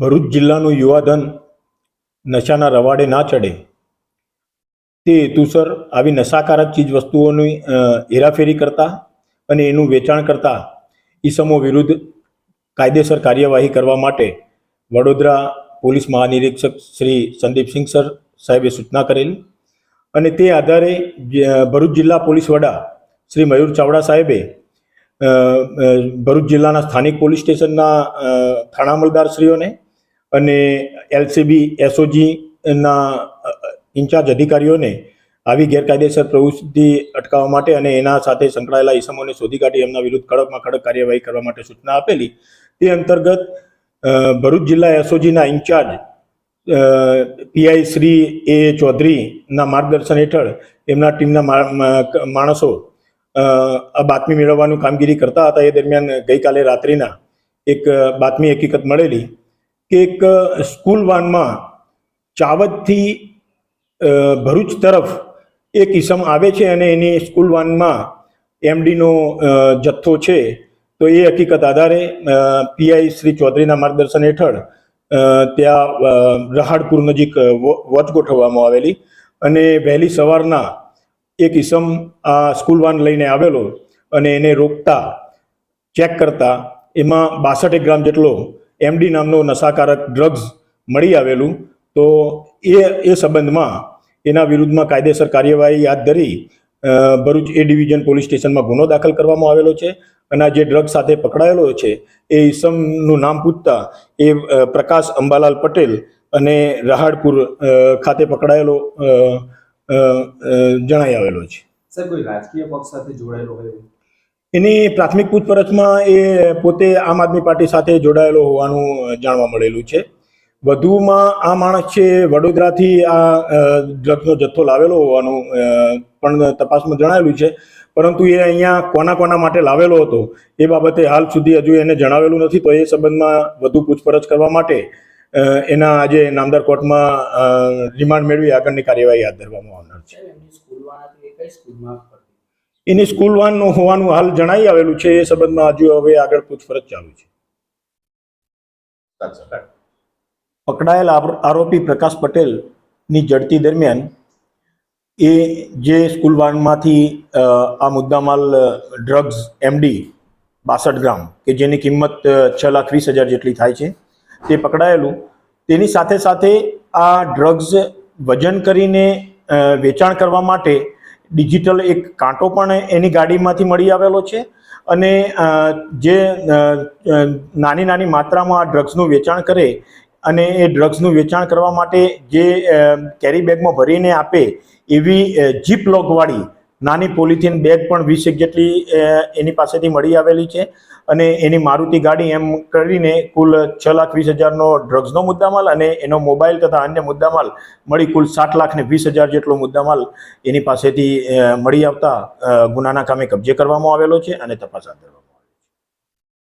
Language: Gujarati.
ભરૂચ જિલ્લાનું યુવાધન નશાના રવાડે ના ચડે. તે હેતુસર આવી નશાકારક ચીજ વસ્તુઓની હેરાફેરી કરતા અને એનું વેચાણ કરતા ઈસમો વિરુદ્ધ કાયદેસર કાર્યવાહી કરવા માટે વડોદરા પોલીસ મહાનિરીક્ષક શ્રી સંદીપસિંહ સર સાહેબે સૂચના કરેલી અને તે આધારે ભરૂચ જિલ્લા પોલીસ વડા શ્રી મયુર ચાવડા સાહેબે ભરૂચ જિલ્લાના સ્થાનિક પોલીસ સ્ટેશનના થાણા અમલદારશ્રીઓને અને એલસીબી એસઓજીના ઇન્ચાર્જ અધિકારીઓને આવી ગેરકાયદેસર પ્રવૃત્તિ અટકાવવા માટે અને એના સાથે સંકળાયેલા ઇસમોને શોધી કાઢી એમના વિરુદ્ધ કડકમાં કડક કાર્યવાહી કરવા માટે સૂચના આપેલી. તે અંતર્ગત ભરૂચ જિલ્લા એસઓજીના ઇન્ચાર્જ પીઆઈ શ્રી એ ચૌધરીના માર્ગદર્શન હેઠળ એમના ટીમના માણસો આ બાતમી મેળવવાનું કામગીરી કરતા હતા. એ દરમિયાન ગઈકાલે રાત્રિના એક બાતમી હકીકત મળેલી. એક સ્કૂલ વાનમાં ચાવદથી ભરૂચ તરફ એક ઈસમ આવે છે અને એની સ્કૂલ વાનમાં એમડીનો જથ્થો છે. તો એ હકીકત આધારે પીઆઈ શ્રી ચૌધરીના માર્ગદર્શન હેઠળ ત્યાં રહાડપુર નજીક વોચ ગોઠવવામાં આવેલી અને વહેલી સવારના એક ઈસમ આ સ્કૂલ વાન લઈને આવેલો અને એને રોકતા, ચેક કરતા, એમાં બાસઠ ગ્રામ જેટલો એમડી નામનો નશાકારક ડ્રગ્સ મળી આવેલું તો એ એ સંબંધમાં એના વિરુદ્ધમાં કાયદેસર કાર્યવાહી હાથ ધરી ભરૂચ એ ડિવિઝન પોલીસ સ્ટેશનમાં ગુનો દાખલ કરવામાં આવેલો છે અને જે ડ્રગ સાથે પકડાયેલો છે, એ ઈસમનું નામ પૂછતા એ પ્રકાશ અંબાલાલ પટેલ અને રહાડપુર ખાતે પકડાયેલો જણાઈ આવેલો છે સર, કોઈ રાજકીય પક્ષ સાથે જોડાયેલો હોય? એની પ્રાથમિક પૂછપરછમાં એ પોતે આમ આદમી પાર્ટી સાથે જોડાયેલો હોવાનું જાણવા મળેલું છે. વધુમાં આ માણસ છે વડોદરાથી આ ડ્રગ્સનો જથ્થો લાવેલો હોવાનું પણ તપાસમાં જણાવેલું છે. પરંતુ એ અહીંયા કોના કોના માટે લાવેલો હતો એ બાબતે હાલ સુધી હજુ એને જણાવેલું નથી. તો એ સંબંધમાં વધુ પૂછપરછ કરવા માટે એના આજે નામદાર કોર્ટમાં રિમાન્ડ મેળવી આગળની કાર્યવાહી હાથ ધરવામાં આવનાર છે. એની સ્કૂલ વાનનું હોવાનું હાલ જણાઈ આવેલું છે એ સંબંધમાં હજુ હવે આગળ પૂછપરછ ચાલુ છે. પકડાયેલ આરોપી પ્રકાશ પટેલની જડતી દરમિયાન એ જે સ્કૂલ વાનમાંથી આ મુદ્દામાલ ડ્રગ્સ એમડી બાસઠ ગ્રામ કે જેની કિંમત છ લાખ વીસ હજાર જેટલી થાય છે તે પકડાયેલું. તેની સાથે સાથે આ ડ્રગ્સ વજન કરીને વેચાણ કરવા માટે ડિજિટલ એક કાંટો પણ એની ગાડીમાંથી મળી આવેલો છે. અને જે નાની નાની માત્રામાં આ ડ્રગ્સનું વેચાણ કરે અને એ ડ્રગ્સનું વેચાણ કરવા માટે જે કેરી બેગમાં ભરીને આપે એવી જીપ લોકવાળી નાની પોલિથીન બેગ પણ વીસેક જેટલી એની પાસેથી મળી આવેલી છે. અને એની મારુતિ ગાડી એમ કરીને કુલ છ લાખ વીસ હજારનો ડ્રગ્સનો મુદ્દામાલ અને એનો મોબાઈલ તથા અન્ય મુદ્દામાલ મળી કુલ સાત લાખ ને વીસ હજાર જેટલો મુદ્દામાલ એની પાસેથી મળી આવતા ગુનાના કામે કબજે કરવામાં આવેલો છે અને તપાસ હાથ ધરવામાં